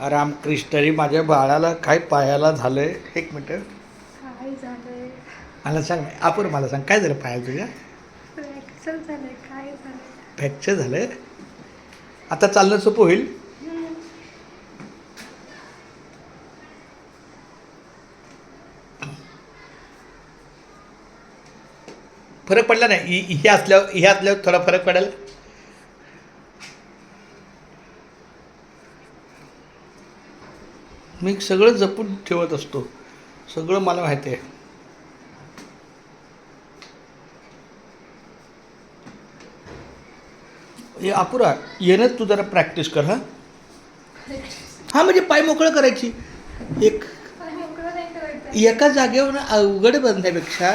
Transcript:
रामकृष्णरी माझ्या बाळाला काय पायाला झालंय? एक मिनटं. काय झालंय? मला सांग आपण मला सांग काय झालं पायाला तुझ्या? फ्रॅक्चर झालंय काय झालंय? फ्रॅक्चर झालंय? आता चालणं सोपं होईल? फरक पडला नाही? हे असल्यावर हे असल्यावर थोडा फरक पडेल? मी सगळं जपून ठेवत असतो. सगळं मला माहिती आहे. हे अपुरा येणं तू जरा प्रॅक्टिस कर हा? हा म्हणजे पाय मोकळं करायची. एक एका जागेवर अवघड बंधण्यापेक्षा